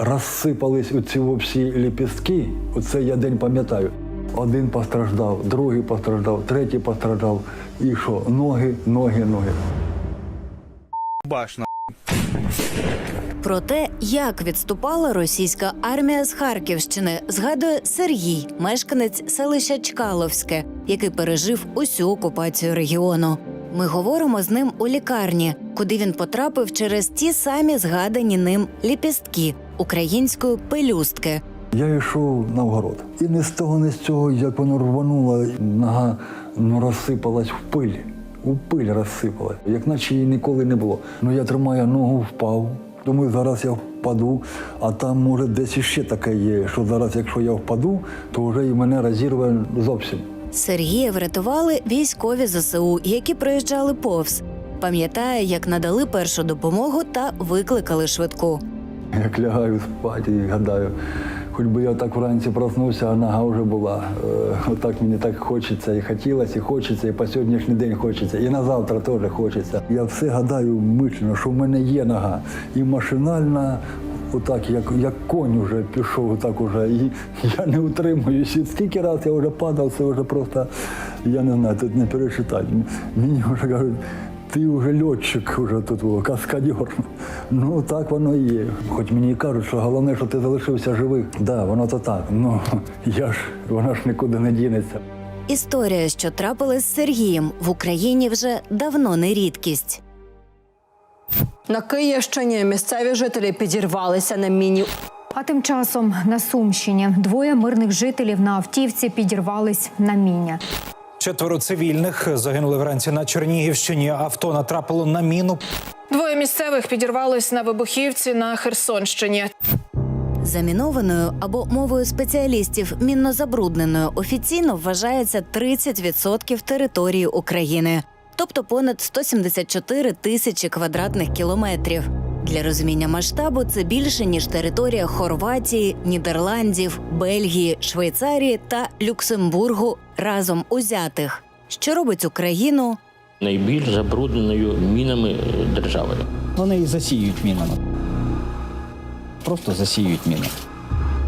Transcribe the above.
розсипались у ці всі ліпістки. Оце я день пам'ятаю. Один постраждав, другий постраждав, третій постраждав. І що? Ноги, ноги, ноги. Башна. Про те, як відступала російська армія з Харківщини, згадує Сергій, мешканець селища Чкаловське, який пережив усю окупацію регіону. Ми говоримо з ним у лікарні, куди він потрапив через ті самі згадані ним ліпістки української пелюстки. Я йшов на огород. І не з того, не з цього, як воно рвануло, нога ну, розсипалась в пиль. У пиль розсипалась, як наче її ніколи не було. Ну я тримаю ногу, впав. Думаю, зараз я впаду, а там, може, десь іще таке є, що зараз, якщо я впаду, то вже і мене розірве зовсім. Сергія врятували військові ЗСУ, які проїжджали повз. Пам'ятає, як надали першу допомогу та викликали швидку. Як лягаю спати і гадаю, хоч би я так вранці проснувся, а нога вже була. Е, Отак мені так хочеться, і хотілося, і хочеться, і по сьогоднішній день хочеться, і на завтра теж хочеться. Я все гадаю мишлено, що в мене є нога. І машинально, отак, як, як конь вже пішов, так уже. І я не утримуюсь. І Скільки разів я вже падав, це вже просто, я не знаю, тут не перечитати. Мені вже кажуть, ти вже льотчик, вже тут о, каскадер. Ну так воно і є. Хоч мені і кажуть, що головне, що ти залишився живий. Так, да, воно то так. Ну я ж вона ж нікуди не дінеться. Історія, що трапилась з Сергієм в Україні, вже давно не рідкість. На Київщині місцеві жителі підірвалися на міні. А тим часом на Сумщині двоє мирних жителів на автівці підірвались на міні. Четверо цивільних загинули вранці на Чернігівщині. Авто натрапило на міну. Двоє місцевих підірвались на вибухівці на Херсонщині. Замінованою або мовою спеціалістів мінно-забрудненою офіційно вважається 30% території України, тобто понад 174 тисячі квадратних кілометрів. Для розуміння масштабу це більше ніж територія Хорватії, Нідерландів, Бельгії, Швейцарії та Люксембургу разом узятих, що робить Україну найбільш забрудненою мінами е, державою. Вони і засіюють мінами. Просто засіюють міни.